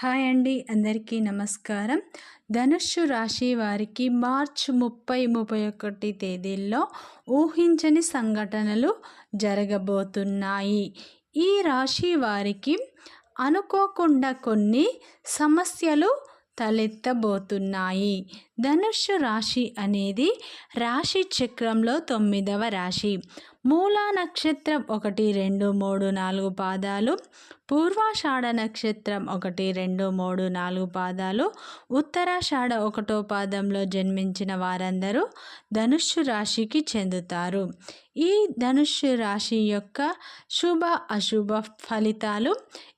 Hi అండి అందరికీ నమస్కారం. ధనుస్సు రాశి వారికి మార్చ్ ముప్పై ముప్పై ఒకటి తేదీల్లో ఊహించని సంఘటనలు జరగబోతున్నాయి. ఈ రాశి వారికి అనుకోకుండా కొన్ని సమస్యలు తలెత్తబోతున్నాయి. ధనుస్సు రాశి అనేది రాశి చక్రంలో తొమ్మిదవ రాశి. మూలా నక్షత్రం ఒకటి రెండు మూడు నాలుగు పాదాలు. పూర్వాషాఢ నక్షత్రం ఒకటి రెండు మూడు నాలుగు పాదాలు. ఉత్తరాషాఢ ఒకటో పాదంలో జన్మించిన వారందరూ ధనుస్సు రాశికి చెందుతారు. ఈ ధనుస్సు రాశి యొక్క శుభ అశుభ ఫలితాలు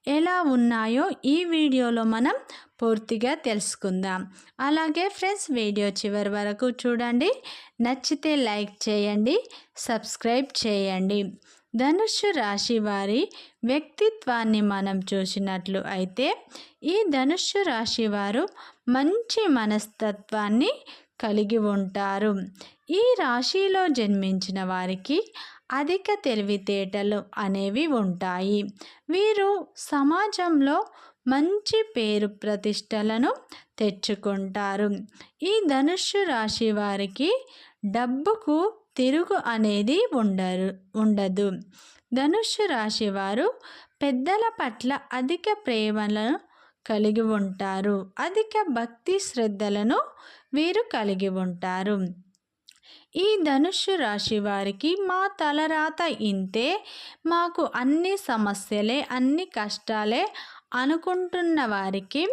ఎలా ఉన్నాయో ఈ వీడియోలో మనం పూర్తిగా తెలుసుకుందాం. అలాగే ఫ్రెండ్స్ వీడియో చివరి వరకు చూడండి. నచ్చితే లైక్ చేయండి సబ్స్క్రైబ్ చేయండి. ధనుస్సు రాశి వారి వ్యక్తిత్వాన్ని మనం చూసినట్లు అయితే ఈ ధనుస్సు రాశి వారు మంచి మనస్తత్వాన్ని కలిగి ఉంటారు. ఈ రాశిలో జన్మించిన వారికి అధిక తెలివితేటలు అనేవి ఉంటాయి. వీరు సమాజంలో మంచి పేరు ప్రతిష్టలను తెచ్చుకుంటారు. ఈ ధనుస్సు రాశి వారికి డబ్బుకు తిరుగు అనేది ఉండరు ఉండదు. ధనుస్సు రాశి వారు పెద్దల పట్ల అధిక ప్రేమలను కలిగి ఉంటారు. అధిక భక్తి శ్రద్ధలను వీరు కలిగి ఉంటారు. ఈ ధనుస్సు రాశి వారికి మా తలరాత ఇంతే మాకు అన్ని సమస్యలే అన్ని కష్టాలే అనుకుంటున్న వారికి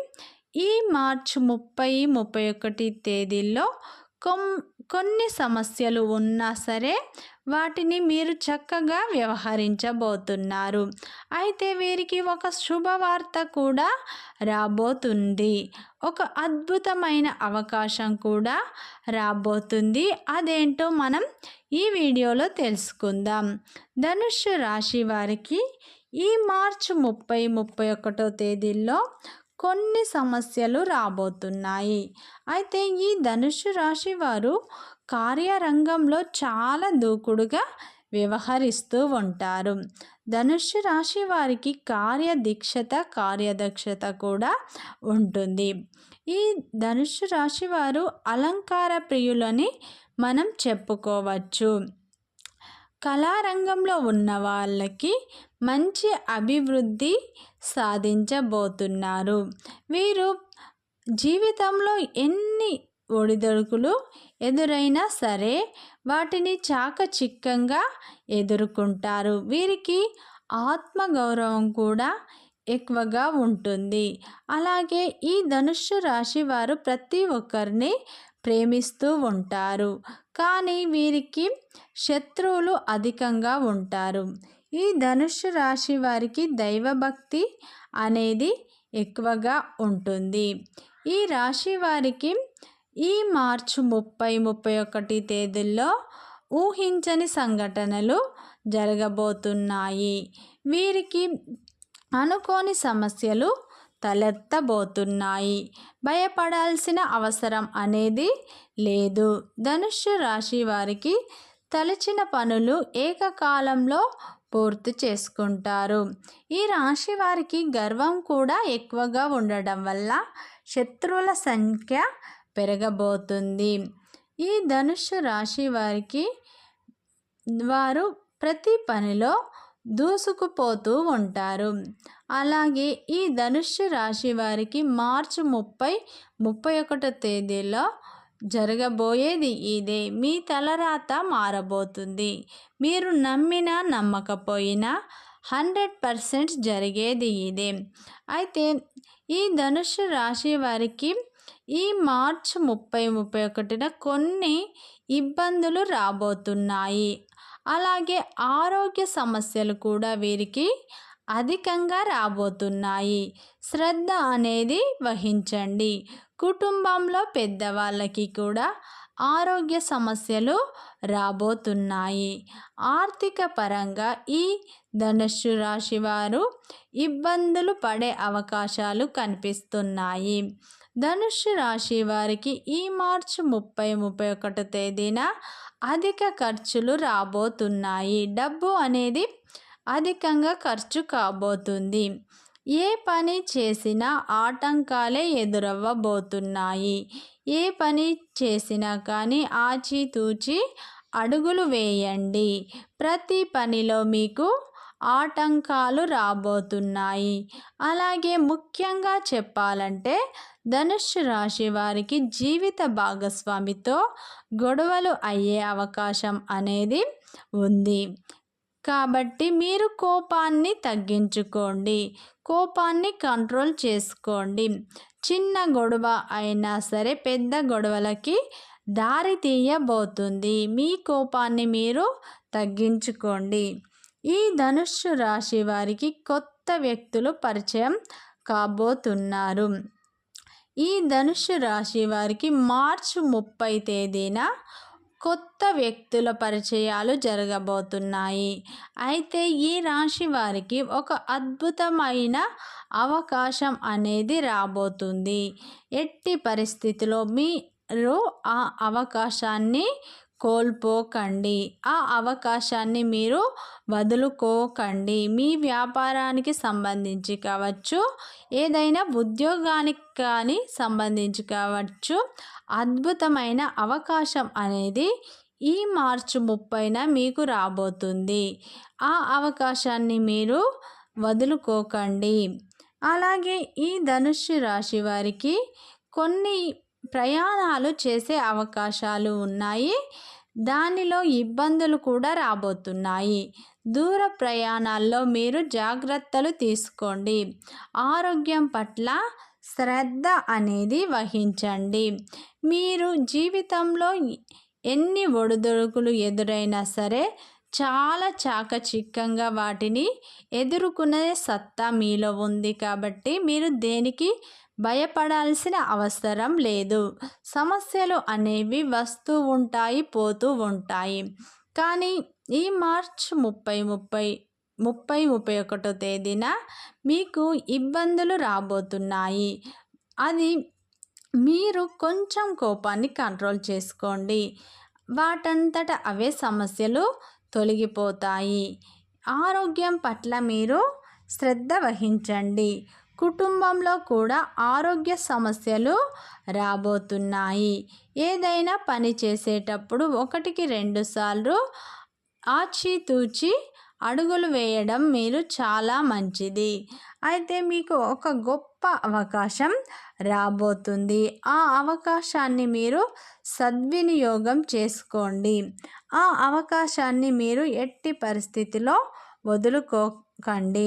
ఈ మార్చి ముప్పై ముప్పై ఒకటి తేదీల్లో కొం కొన్ని సమస్యలు ఉన్నా సరే వాటిని మీరు చక్కగా వ్యవహరించబోతున్నారు. అయితే వీరికి ఒక శుభవార్త కూడా రాబోతుంది. ఒక అద్భుతమైన అవకాశం కూడా రాబోతుంది. అదేంటో మనం ఈ వీడియోలో తెలుసుకుందాం. ధనుష్ రాశి వారికి ఈ మార్చి ముప్పై ముప్పై ఒకటో తేదీల్లో కొన్ని సమస్యలు రాబోతున్నాయి. అయితే ఈ ధనుసు రాశి వారు కార్యరంగంలో చాలా దూకుడుగా వ్యవహరిస్తూ ఉంటారు. ధనుస్సు రాశి వారికి కార్యదీక్షత కార్యదక్షత కూడా ఉంటుంది. ఈ ధనుస్సు రాశి వారు అలంకార ప్రియులని మనం చెప్పుకోవచ్చు. కళారంగంలో ఉన్న వాళ్ళకి మంచి అభివృద్ధి సాధించబోతున్నారు. వీరు జీవితంలో ఎన్ని ఒడిదొడుకులు ఎదురైనా సరే వాటిని చాకచిక్కంగా ఎదుర్కొంటారు. వీరికి ఆత్మగౌరవం కూడా ఎక్కువగా ఉంటుంది. అలాగే ఈ ధనుస్సు రాశి వారు ప్రతి ఒక్కరిని ప్రేమిస్తూ ఉంటారు. కానీ వీరికి శత్రువులు అధికంగా ఉంటారు. ఈ ధనుస్సు రాశి వారికి దైవభక్తి అనేది ఎక్కువగా ఉంటుంది. ఈ రాశి వారికి ఈ మార్చి ముప్పై ముప్పై ఒకటి తేదీల్లో ఊహించని సంఘటనలు జరగబోతున్నాయి. వీరికి అనుకోని సమస్యలు తలెత్తబోతున్నాయి. భయపడాల్సిన అవసరం అనేది లేదు. ధనుష్య రాశి వారికి తలచిన పనులు ఏకకాలంలో పూర్తి చేసుకుంటారు. ఈ రాశి వారికి గర్వం కూడా ఎక్కువగా ఉండడం వల్ల శత్రువుల సంఖ్య పెరగబోతుంది. ఈ ధనుషు రాశి వారికి వారు ప్రతి పనిలో దూసుకుపోతూ ఉంటారు. అలాగే ఈ ధనుష్య రాశి వారికి మార్చి ముప్పై ముప్పై ఒకటో తేదీలో జరగబోయేది ఇదే. మీ తలరాత మారబోతుంది. మీరు నమ్మినా నమ్మకపోయినా హండ్రెడ్ పర్సెంట్ జరిగేది ఇదే. అయితే ఈ ధనుష్య రాశి వారికి ఈ మార్చ్ ముప్పై ముప్పై ఒకటిన కొన్ని ఇబ్బందులు రాబోతున్నాయి. అలాగే ఆరోగ్య సమస్యలు కూడా వీరికి అధికంగా రాబోతున్నాయి. శ్రద్ధ అనేది వహించండి. కుటుంబంలో పెద్దవాళ్ళకి కూడా ఆరోగ్య సమస్యలు రాబోతున్నాయి. ఆర్థిక పరంగా ఈ ధనుస్సు రాశి వారు ఇబ్బందులు పడే అవకాశాలు కనిపిస్తున్నాయి. ధనుస్సు రాశి వారికి ఈ మార్చి ముప్పై ముప్పై ఒకటో తేదీన అధిక ఖర్చులు రాబోతున్నాయి. డబ్బు అనేది అధికంగా ఖర్చు కాబోతుంది. ఏ పని చేసినా ఆటంకాలే ఎదురవ్వబోతున్నాయి. ఏ పని చేసినా కానీ ఆచితూచి అడుగులు వేయండి. ప్రతి పనిలో మీకు ఆటంకాలు రాబోతున్నాయి. అలాగే ముఖ్యంగా చెప్పాలంటే ధనుస్సు రాశి వారికి జీవిత భాగస్వామితో గొడవలు అయ్యే అవకాశం అనేది ఉంది. కాబట్టి మీరు కోపాన్ని తగ్గించుకోండి. కోపాన్ని కంట్రోల్ చేసుకోండి. చిన్న గొడవ అయినా సరే పెద్ద గొడవలకి దారి తీయబోతుంది. మీ కోపాన్ని మీరు తగ్గించుకోండి. ఈ ధనుస్సు రాశి వారికి కొత్త వ్యక్తులు పరిచయం కాబోతున్నారు. ఈ ధనుస్సు రాశి వారికి మార్చి ముప్పై తేదీన కొత్త వ్యక్తుల పరిచయాలు జరగబోతున్నాయి. అయితే ఈ రాశి వారికి ఒక అద్భుతమైన అవకాశం అనేది రాబోతుంది. ఎట్టి పరిస్థితిలో మీరు ఆ అవకాశాన్ని కోల్పోకండి. ఆ అవకాశాన్ని మీరు వదులుకోకండి. మీ వ్యాపారానికి సంబంధించి కావచ్చు ఏదైనా ఉద్యోగానికి కానీ సంబంధించి కావచ్చు అద్భుతమైన అవకాశం అనేది ఈ మార్చి ముప్పైన మీకు రాబోతుంది. ఆ అవకాశాన్ని మీరు వదులుకోకండి. అలాగే ఈ ధనుష్య రాశి వారికి కొన్ని ప్రయాణాలు చేసే అవకాశాలు ఉన్నాయి. దానిలో ఇబ్బందులు కూడా రాబోతున్నాయి. దూర ప్రయాణాల్లో మీరు జాగ్రత్తలు తీసుకోండి. ఆరోగ్యం పట్ల శ్రద్ధ అనేది వహించండి. మీరు జీవితంలో ఎన్ని ఒడిదుడుకులు ఎదురైనా సరే చాలా చాకచిక్కంగా వాటిని ఎదుర్కొనే సత్తా మీలో ఉంది కాబట్టి మీరు దేనికి భయపడాల్సిన అవసరం లేదు. సమస్యలు అనేవి వస్తూ ఉంటాయి పోతూ ఉంటాయి. కానీ ఈ మార్చ్ ముప్పై ముప్పై ముప్పై ముప్పై ఒకటో తేదీన మీకు ఇబ్బందులు రాబోతున్నాయి. అది మీరు కొంచెం కోపాన్ని కంట్రోల్ చేసుకోండి. వాటంతట అవే సమస్యలు తొలగిపోతాయి. ఆరోగ్యం పట్ల మీరు శ్రద్ధ వహించండి. కుటుంబంలో కూడా ఆరోగ్య సమస్యలు రాబోతున్నాయి. ఏదైనా పని చేసేటప్పుడు ఒకటికి రెండు సార్లు ఆచితూచి అడుగులు వేయడం మీరు చాలా మంచిది. అయితే మీకు ఒక గొప్ప అవకాశం రాబోతుంది. ఆ అవకాశాన్ని మీరు సద్వినియోగం చేసుకోండి. ఆ అవకాశాన్ని మీరు ఎట్టి పరిస్థితిలో వదులుకోకండి.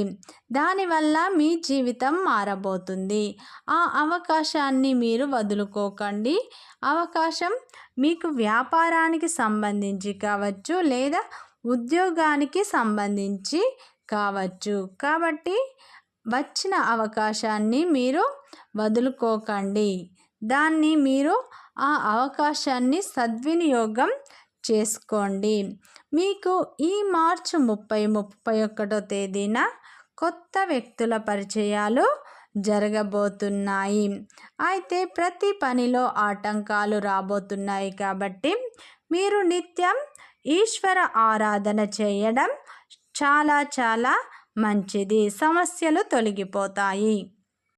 దానివల్ల మీ జీవితం మారబోతుంది. ఆ అవకాశాన్ని మీరు వదులుకోకండి. అవకాశం మీకు వ్యాపారానికి సంబంధించి కావచ్చు లేదా ఉద్యోగానికి సంబంధించి కావచ్చు. కాబట్టి వచ్చిన అవకాశాన్ని మీరు వదులుకోకండి. దాన్ని మీరు ఆ అవకాశాన్ని సద్వినియోగం చేసుకోండి. మీకు ఈ మార్చి ముప్పై ముప్పై ఒకటో తేదీన కొత్త వ్యక్తుల పరిచయాలు జరగబోతున్నాయి. అయితే ప్రతి పనిలో ఆటంకాలు రాబోతున్నాయి కాబట్టి మీరు నిత్యం ఈశ్వర ఆరాధన చేయడం చాలా చాలా మంచిది. సమస్యలు తొలగిపోతాయి.